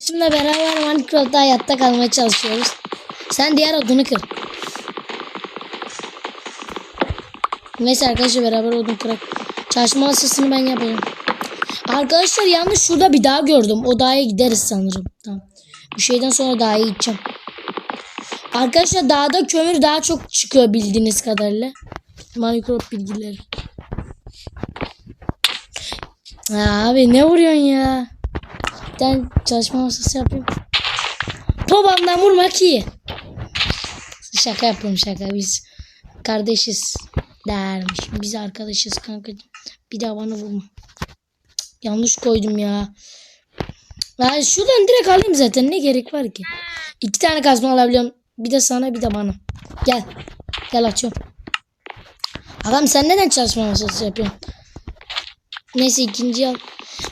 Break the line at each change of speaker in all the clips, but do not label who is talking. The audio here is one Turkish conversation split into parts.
Şimdi beraber Minecraft'ta hayatta kalmaya çalışıyoruz. Sen diğer odunu kır. Neyse arkadaşlar beraber odun kırak. Çalışma masasını ben yapayım. Arkadaşlar yalnız şurada bir dağ gördüm. O dağa gideriz sanırım. Tamam. Bu şeyden sonra dağa gideceğim. Arkadaşlar dağda kömür daha çok çıkıyor bildiğiniz kadarıyla. Minecraft bilgileri. Abi ne vuruyorsun ya? Tane çalışma masası yapayım. Babamdan vurmak iyi. Şaka yapıyorum şaka biz kardeşiz dermiş. Biz arkadaşız kanka. Bir daha bana vurma. Yanlış koydum ya. Ya şuradan direkt alayım zaten ne gerek var ki? İki tane kazma alabiliyorum. Bir de sana bir de bana. Gel. Gel açıyorum. Adam sen neden çalışma masası yapıyorsun? Neyse ikinci al.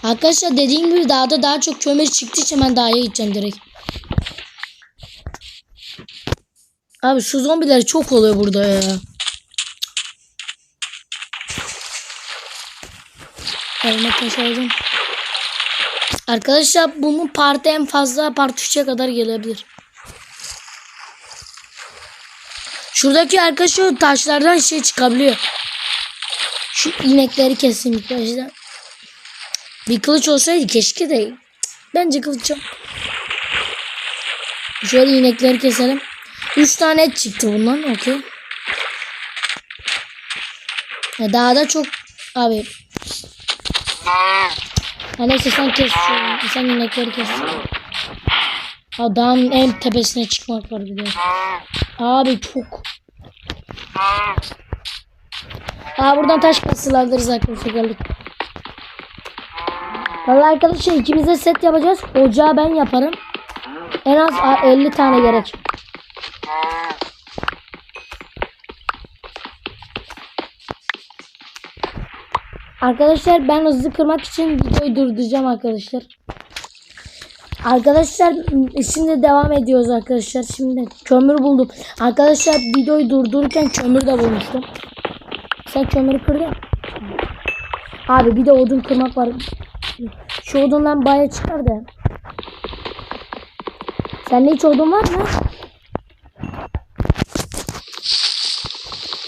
Arkadaşlar dediğim gibi dağda daha çok kömür çıktığı için ben dağa gideceğim direkt. Abi şu zombiler çok oluyor burada ya. Elime taş. Arkadaşlar bunun parti en fazla part 3'e kadar gelebilir. Şuradaki arkadaşlar taşlardan şey çıkabiliyor. Şu inekleri kesin ilk başta. Bir kılıç olsaydı keşke de. Bence kılıç yok. Şöyle inekleri keselim. Üç tane et çıktı bundan. Okey. Ya daha da çok abi. Ha neyse sen kes. Sen inekleri kes. Dağın en tepesine çıkmak var bir de. Abi çok. Aa buradan taş kasılandırırız arkadaşlar geldik. Vallahi arkadaşlar ikimiz de set yapacağız. Ocağı ben yaparım. En az a- 50 tane gerek. Arkadaşlar ben hızlı kırmak için videoyu durduracağım arkadaşlar. Arkadaşlar şimdi devam ediyoruz arkadaşlar. Şimdi kömür buldum. Arkadaşlar videoyu durdururken kömür de bulmuştum. Sen kömürü kırdın. Abi bir de odun kırmak var. Şu odundan baya çıkar da. Sende hiç odun var mı?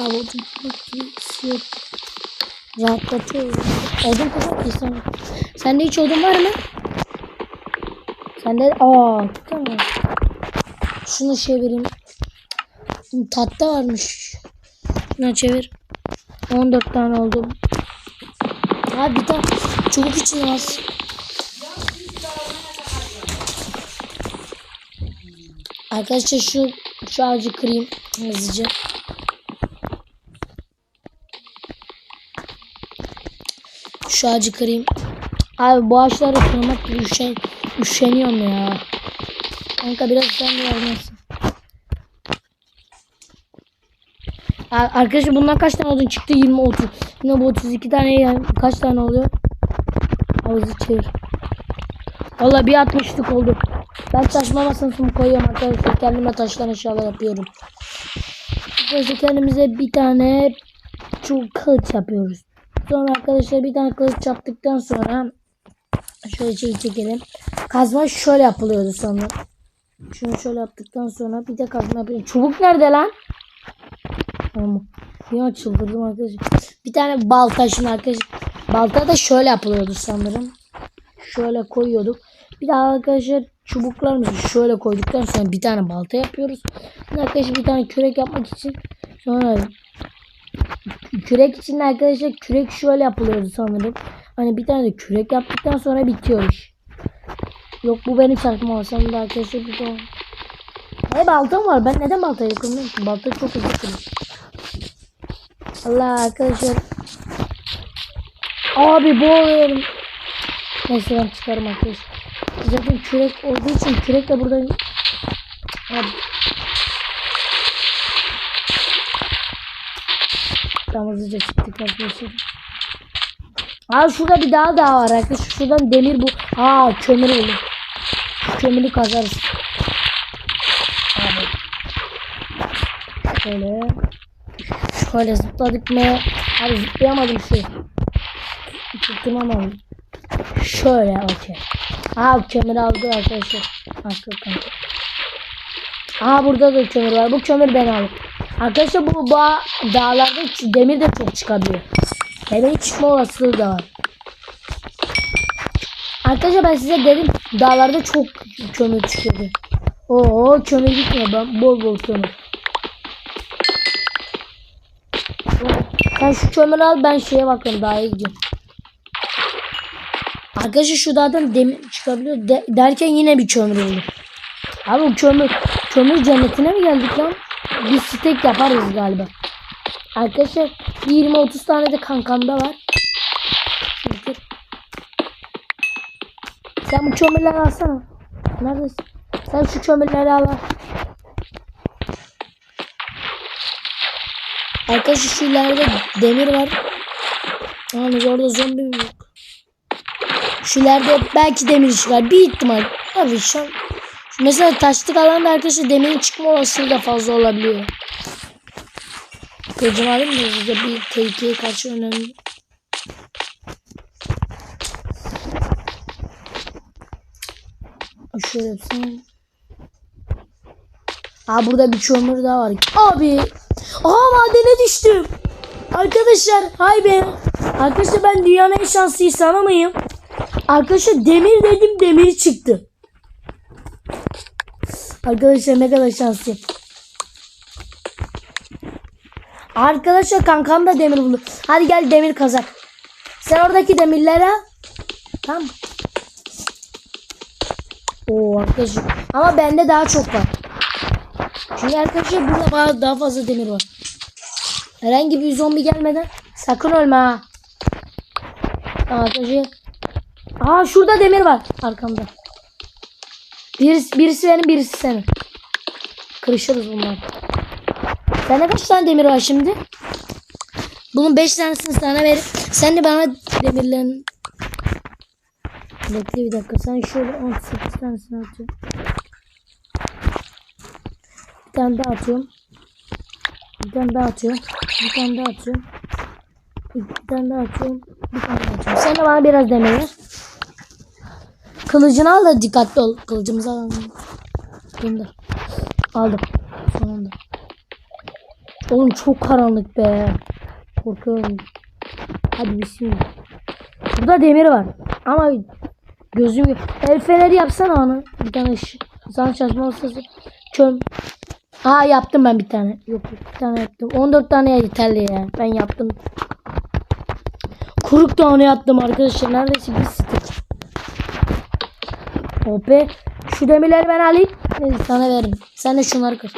Abi odun yok. Rahatlatıyor. Odun kırmak istemem. Sende hiç odun var mı? Sende aa tamam. Şunu çevireyim. Tatlı varmış. Şunu çevir. 14 tane oldu. Abi bir tane çubuk için az. Arkadaşlar şu şu ağacı kırayım hızlıca. Şu ağacı kırayım. Abi bu ağaçları kırmak gibi üşen, üşeniyorum ya. Kanka biraz sen de yardım Arkadaşlar bundan kaç tane odun çıktı? 20 30. Yine bu 32 tane kaç tane oluyor? Havuzu çevir. Valla bir 60'lık oldu. Ben taşma masasını koyuyorum arkadaşlar. Kendime taştan aşağıya yapıyorum. Arkadaşlar kendimize bir tane çok kılıç yapıyoruz. Sonra arkadaşlar bir tane kılıç yaptıktan sonra şöyle şey çekelim. Kazma şöyle yapılıyordu sanırım. Şunu şöyle yaptıktan sonra bir de kazma yapıyorum. Çubuk nerede lan? Tamam. Ya çıldırdım arkadaşlar. Bir tane balta şimdi arkadaşlar. Balta da şöyle yapılıyordu sanırım. Şöyle koyuyorduk. Bir daha arkadaşlar çubuklarımızı şöyle koyduktan sonra bir tane balta yapıyoruz. Arkadaşlar bir tane kürek yapmak için sonra kürek için arkadaşlar kürek şöyle yapılıyordu sanırım. Hani bir tane de kürek yaptıktan sonra bitiyor. Yok bu benim saçma olsam da arkadaşlar bu da. Hayır baltam var. Ben neden baltayla kırmıyorum ki? Balta çok hızlı. Allah arkadaşlar. Abi boğuluyorum. Neyse ben çıkarım arkadaşlar. Zaten kürek olduğu için kürek de buradan... Abi. Tam hızlıca çıktık arkadaşlar. Abi şurada bir daha daha var arkadaşlar. Şuradan demir bu. Aa kömür. Şu kömürü kazarız. Abi. Şöyle. Şöyle zıpladık mı? Abi zıplayamadım şu. Tutturamadım. Şöyle okey. Aha kömür aldı arkadaşlar. Arka kanka. Aha burada da kömür var. Bu kömür ben aldım. Arkadaşlar bu bağ, dağlarda demir de çok çıkabiliyor. Demir çıkma olasılığı da var. Arkadaşlar ben size dedim dağlarda çok kömür çıkıyordu. Oo kömür gitmiyor ben bol bol kömür. Sen şu kömürü al ben şeye bakıyorum daha iyi gidiyorum. Arkadaşlar şu dağdan demir çıkabiliyor de- derken yine bir kömür oldu. Abi bu kömür, kömür cennetine mi geldik lan? Biz steak yaparız galiba. Arkadaşlar 20-30 tane de kankamda var. Şükür. Sen bu kömürleri alsana. Neredesin? Sen şu kömürleri al. Arkadaşlar şu ileride demir var. Yalnız orada zombi mi yok? Şu ileride belki demir çıkar. Bir ihtimal. Tabii şu an. Mesela taşlık alanda arkadaşlar demirin çıkma olasılığı da fazla olabiliyor. Kılıcım alayım mı? Bize bir tehlikeye karşı önemli. Şöyle yapsam. Aa burada bir kömür daha var. Abi. Aa madene düştüm. Arkadaşlar hay be. Arkadaşlar ben dünyanın en şanslı insanı mıyım? Arkadaşlar demir dedim demir çıktı. Arkadaşlar ne kadar şanslıyım. Arkadaşlar kankam da demir buldu. Hadi gel demir kazak. Sen oradaki demirleri al. Tamam mı? Oo arkadaşlar. Ama bende daha çok var. Çünkü arkadaşlar burada daha, fazla demir var. Herhangi bir zombi gelmeden sakın ölme ha. Arkadaşlar. Aa şurada demir var arkamda. Birisi, birisi benim birisi senin. Kırışırız bunlar. Sende kaç tane demir var şimdi? Bunun 5 tanesini sana ver. Sen de bana demirlerin... Bekle bir dakika. Sen şöyle 18 tanesini atıyorum. Bir tane daha atıyorum. Bir tane daha atıyorum. Bir tane daha atıyorum. Bir tane daha atıyorum. Bir tane daha atıyorum. Sen de bana biraz demir ver. Kılıcını al da dikkatli ol. Kılıcımızı alalım. Gönder. Aldım. Sonunda. Oğlum çok karanlık be. Korkuyorum. Hadi bismillah. Burada demir var. Ama gözüm. El feneri yapsana onu. Bir tane ışık. Sana çalışma olsa köm. Aa yaptım ben bir tane. Yok bir tane yaptım. 14 tane yeterli ya. Ben yaptım. Kuruk tane yaptım arkadaşlar. Neredeyse stek. Hoppe. Şu demirleri ben alayım. Neyse, sana veririm. Sen de şunları kır.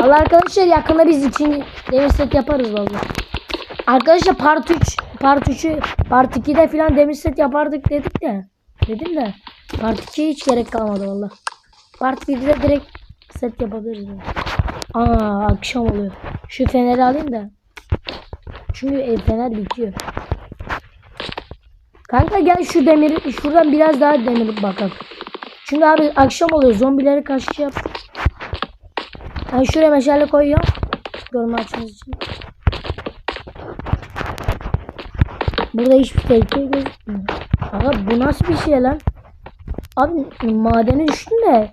Allah arkadaşlar yakında biz için demir set yaparız vallahi. Arkadaşlar part 3 part 3'ü part 2'de falan demir set yapardık dedik de. Dedim de part 2'ye hiç gerek kalmadı valla. Part 1'de direkt set yapabiliriz. yani. Aa akşam oluyor. Şu feneri alayım da. Çünkü el fener bitiyor. Kanka gel şu demiri şuradan biraz daha demir bakalım. Çünkü abi akşam oluyor. Zombileri karşı yap. Ben şuraya meşale koyuyorum. Görme açmanız için. Burada hiçbir tehlike gözükmüyor. Aga bu nasıl bir şey lan? Abi madene düştüm de.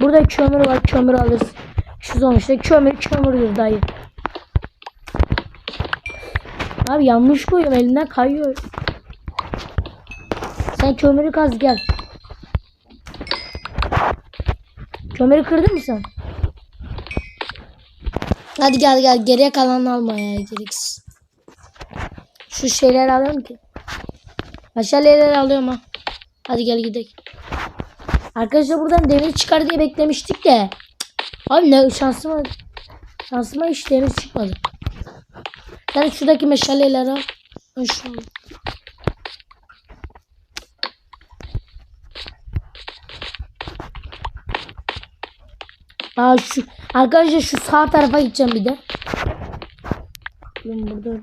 Burada kömür var. Kömür alırız. Şu sonuçta kömür kömürdür dayı. Abi yanlış koyuyorum. Elinden kayıyor. Sen kömürü kaz gel. Kömürü kırdın mı sen? Hadi gel gel geriye kalanını alma ya gereksiz. Şu şeyleri alıyorum ki. Meşaleleri alıyorum ha. Hadi gel gidelim. Arkadaşlar buradan demir çıkar diye beklemiştik de. Abi ne şansıma şansıma hiç demir çıkmadı. Sen şuradaki meşaleleri al. Ben şunu alayım. Aa şu arkadaşlar şu sağ tarafa gideceğim bir de. Bakayım burada.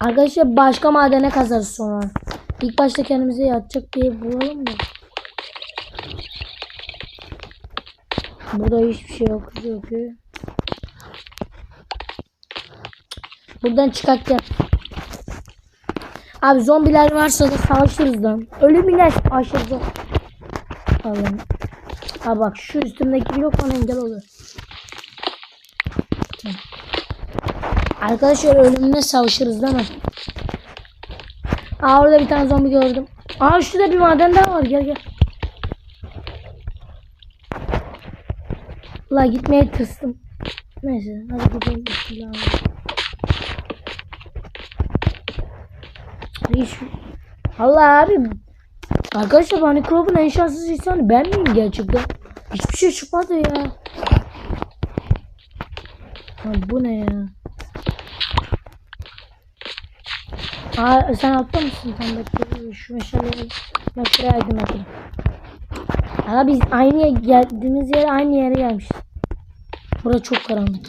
Arkadaşlar başka madene kazarız sonra. İlk başta kendimize yatacak diye bulalım da. Burada hiçbir şey yok. Yok. yok. Buradan çıkartacağım. Abi zombiler varsa da savaşırız lan. Ölüm ile aşırı. Allah'ım. Ha bak şu üstümdeki blok bana engel. Tamam. Arkadaşlar ölümle savaşırız değil mi? Aa orada bir tane zombi gördüm. Aa şurada bir maden daha var gel gel. La gitmeye tırstım. Neyse hadi gidelim. Allah abi. Arkadaşlar Minecraft'ın en şanssız insanı ben miyim gerçekten? Hiçbir şey çıkmadı ya. Lan bu ne ya? Aa sen altta mısın? Tam bekle. Şu meşaleyi ben şuraya aydınlatayım. Aa biz aynı yere geldiğimiz yere aynı yere gelmişiz. Burası çok karanlık.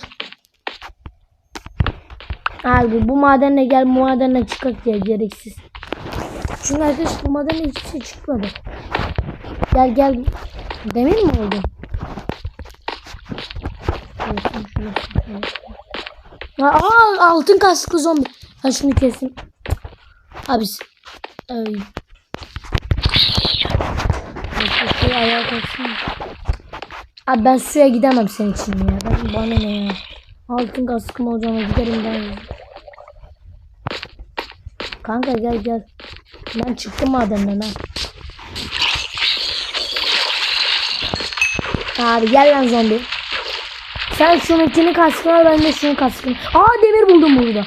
Abi bu madenle gel bu madenle çıkak diye gereksiz. Çünkü arkadaşlar bu madenle hiçbir şey çıkmadı. Gel gel. Demin mi oldu? Aa altın kasklı zombi. Ha şunu kesin. Abi. Ay. Abi ben suya gidemem senin için ya. Ben bana ne ya. Altın kaskım olacağına giderim ben. ya. Kanka gel gel. Ben çıktım madenden ha. Abi gel lan zombi. Sen şununkini kaskını al ben de şunu kaskını. Aa demir buldum burada.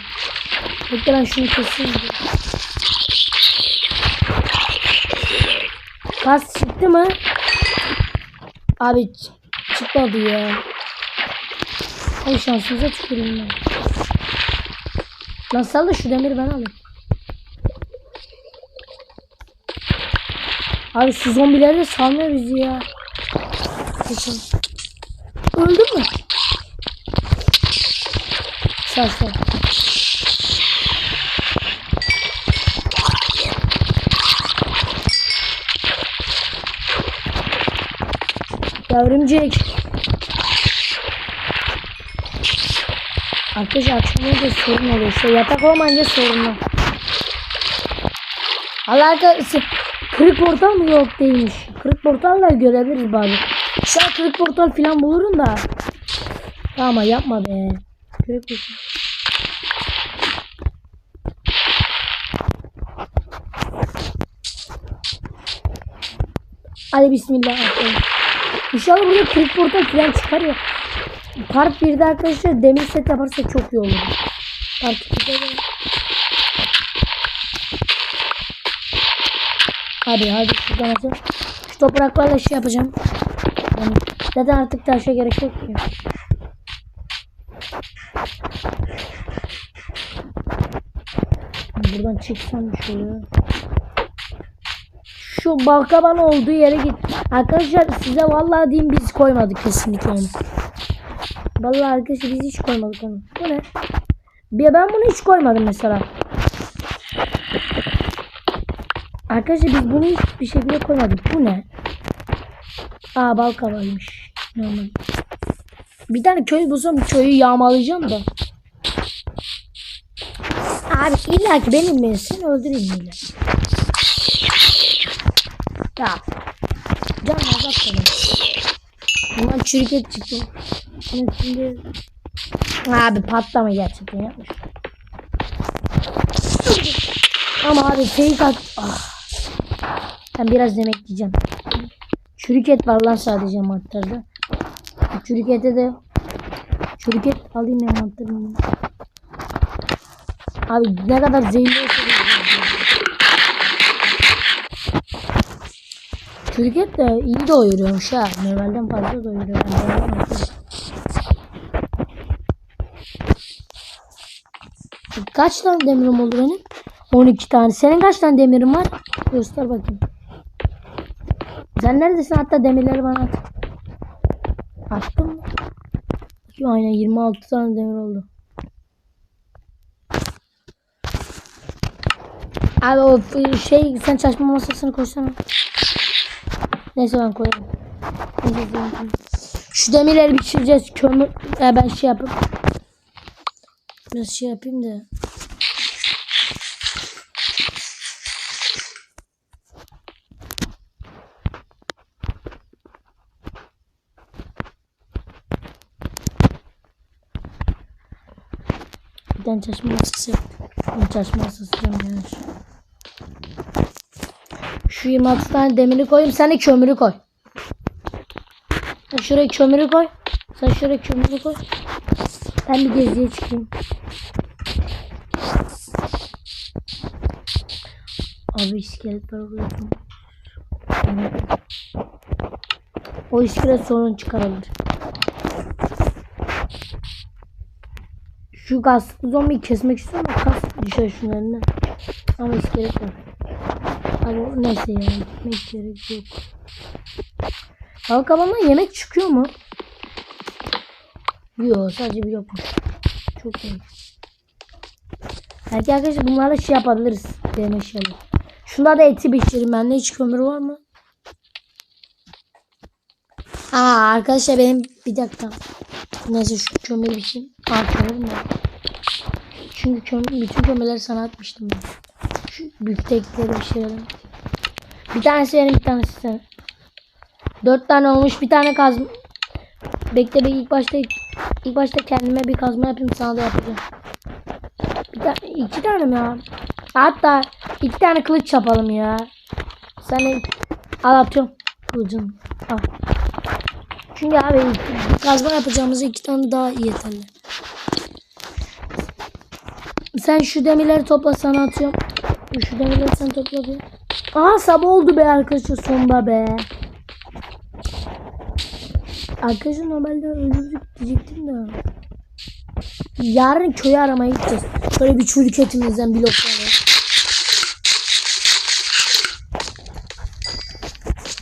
Bekle ben şunu keseyim. Kas çıktı mı? Abi çıkmadı ya. Ay şansınıza tüküreyim ben. Nasıl da şu demiri ben alayım. Abi şu zombiler de salmıyor bizi ya. Geçelim. Öldün mü? Sağ. Yavrucak. Arkadaşlar akşamları sorun oluyor. İşte yatak olmayınca sorunlu. Allah arkadaşlar. Kırık portal mı yok değilmiş. Kırık portalla görebiliriz bazı. Şu an kırık portal falan bulurum da. Ama yapma be. Kırık portal. Hadi bismillah. İnşallah burada kırık portal falan çıkar ya. Part 1'de arkadaşlar demir set yaparsak çok iyi olur. Part 2'de de... Hadi hadi şuradan atın. Şu topraklarla şey yapacağım. Yani zaten artık taşa gerek yok ki. Buradan çıksam şöyle. Şu balkaban olduğu yere git. Arkadaşlar size vallahi diyeyim biz koymadık kesinlikle onu. Vallahi arkadaşlar biz hiç koymadık onu. Bu ne? Ben bunu hiç koymadım mesela. Arkadaşlar biz bunu hiçbir şekilde koymadık. Bu ne? Aa bal kavalıymış. Normal. Bir tane köy bulsam köyü yağmalayacağım da. Abi illa ki benim beni seni öldüreyim illa. Ya. Can azap beni. Bundan çürük et çıktı. Ama şimdi... Abi patlama gerçekten yapmış. Ama abi fake at. Ah. Ben biraz yemek yiyeceğim. Çürük et var lan sadece mantarda. Çürük ete de çürük et alayım ya mantarını. Abi ne kadar zehirli Çürük et de iyi doyuruyormuş ha. Normalden fazla doyuruyor. Kaç tane demirim oldu benim? 12 tane. Senin kaç tane demirin var? Göster bakayım. Sen neredesin? Hatta demirleri bana at. Mı? Yo, Aynen 26 tane demir oldu. Abi o f- şey sen çalışma masasını koysana. Neyse ben koyarım. Şu demirleri biçeceğiz. Kömür e, ben şey yapayım. Biraz şey yapayım da. Tane çalışma masası. Ben çalışma masası yapıyorum. Şu 26 tane demiri koyayım. Sen de kömürü koy. Sen şuraya kömürü koy. Sen şuraya kömürü koy. Ben bir geziye çıkayım. Abi iskelet var orada. O iskelet sorun çıkarabilir. Şu kaslı zombiyi kesmek istiyorum ama kas düşer şunun elinden. Ama iskelet var. Abi neyse ya gitmek gerek yok. Hava kabandan yemek çıkıyor mu? Yok sadece bir yokmuş. Çok iyi. Belki arkadaşlar bunlarla şey yapabiliriz. Deneme şeyler. Şunda da eti pişirin. Bende hiç kömür var mı? Aa arkadaşlar benim bir dakika. Neyse şu kömür biçeyim. Aa kömür mü? Çünkü kömür, bütün kömürleri sana atmıştım ben. Şu büftekleri bir şeyler. Bir tanesi benim bir tanesi sen. Dört tane olmuş bir tane kazma. Bekle be ilk başta ilk başta kendime bir kazma yapayım sana da yapacağım. Bir tane iki tane mi ya? Hatta iki tane kılıç yapalım ya. Sen al atıyorum kılıcını. Al. Çünkü abi kazma yapacağımız iki tane daha yeterli. Sen şu demirleri topla sana atıyorum. Şu demirleri sen topla diyor. Aha sabah oldu be arkadaşlar sonunda be. Arkadaşlar normalde öldürdük diyecektim de. Yarın köyü aramaya gideceğiz. Böyle bir çürük etimizden blokları.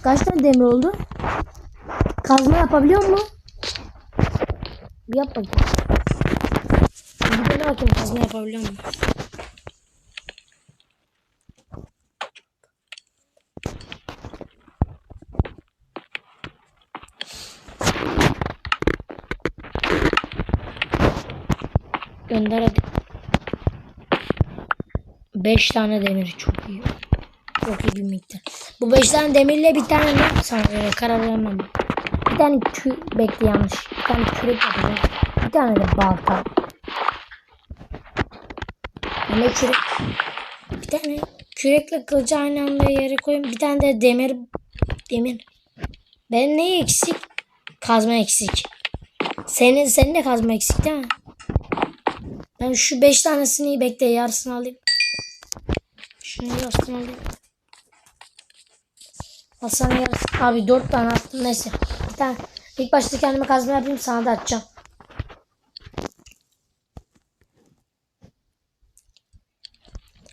Kaç tane demir oldu? Kazma yapabiliyor mu? Bir yap bakayım. Bir de bakayım kazma yapabiliyor mu? Gönder hadi. 5 tane demir çok iyi. Çok iyi bir miktar. Bu 5 tane demirle bir tane ne sana göre karar vermem. Bir tane kü bekle yanlış. Bir tane kürek yapacağım. Bir tane de balta. Ne kürek? Bir tane kürekle kılıcı aynı anda yere koyayım. Bir tane de demir demir. Ben ne eksik? Kazma eksik. Senin senin de kazma eksik değil mi? Ben şu 5 tanesini bekle yarısını alayım. Şunu yarısını alayım. Hasan yarısı. Abi 4 tane attım neyse. Tane. İlk başta kendime kazma yapayım sana da atacağım.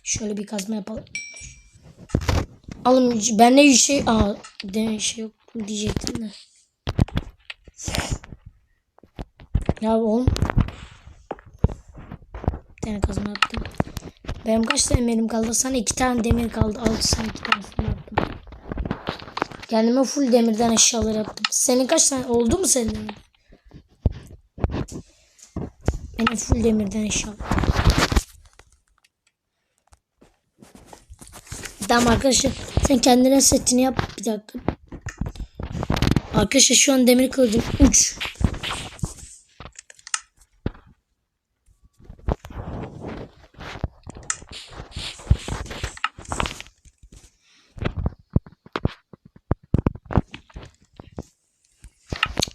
Şöyle bir kazma yapalım. Alın ben de şey aa de şey yok diyecektim de. Ya oğlum. Bir tane kazma yaptım. Benim kaç tane demirim kaldı? Sana iki tane demir kaldı. Altı sana iki yaptım. Kendime full demirden eşyalar yaptım. Senin kaç tane oldu mu senin? Benim full demirden eşyalar. Tamam arkadaşlar. Sen kendine setini yap. Bir dakika. Arkadaşlar şu an demir kılıcım 3.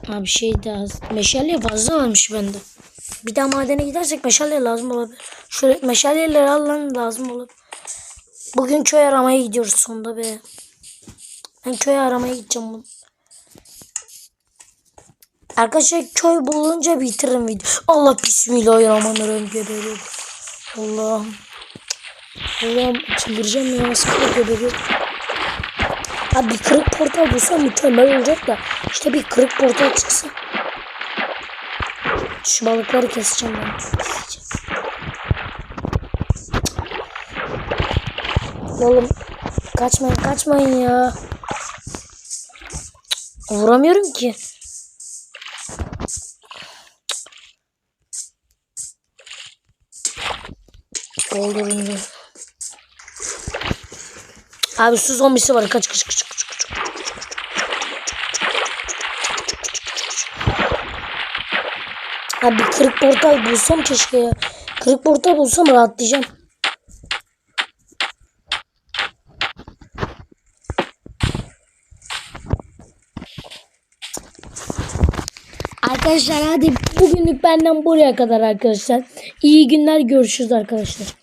Abi şey daha meşale fazla varmış bende. Bir daha madene gidersek meşale lazım olabilir. Şöyle meşaleleri alın lazım olur. Bugün köy aramaya gidiyoruz sonunda be. Ben köy aramaya gideceğim bunu. Arkadaşlar köy bulunca bitiririm video. Allah bismillahirrahmanirrahim geberiyorum. Allah'ım. Allah'ım çıldıracağım ya. Sıkıntı geberiyorum. Abi bir kırık portal bulsam mükemmel olacak da. İşte bir kırık portal çıksa. Şu balıkları keseceğim ben. Oğlum kaçmayın kaçmayın ya. Vuramıyorum ki. Doldurun. Abi su zombisi var. Kaç kaç kaç kaç kaç. Abi kırık portal bulsam keşke ya. Kırık portal bulsam rahatlayacağım. Arkadaşlar hadi bugünlük benden buraya kadar arkadaşlar. İyi günler görüşürüz arkadaşlar.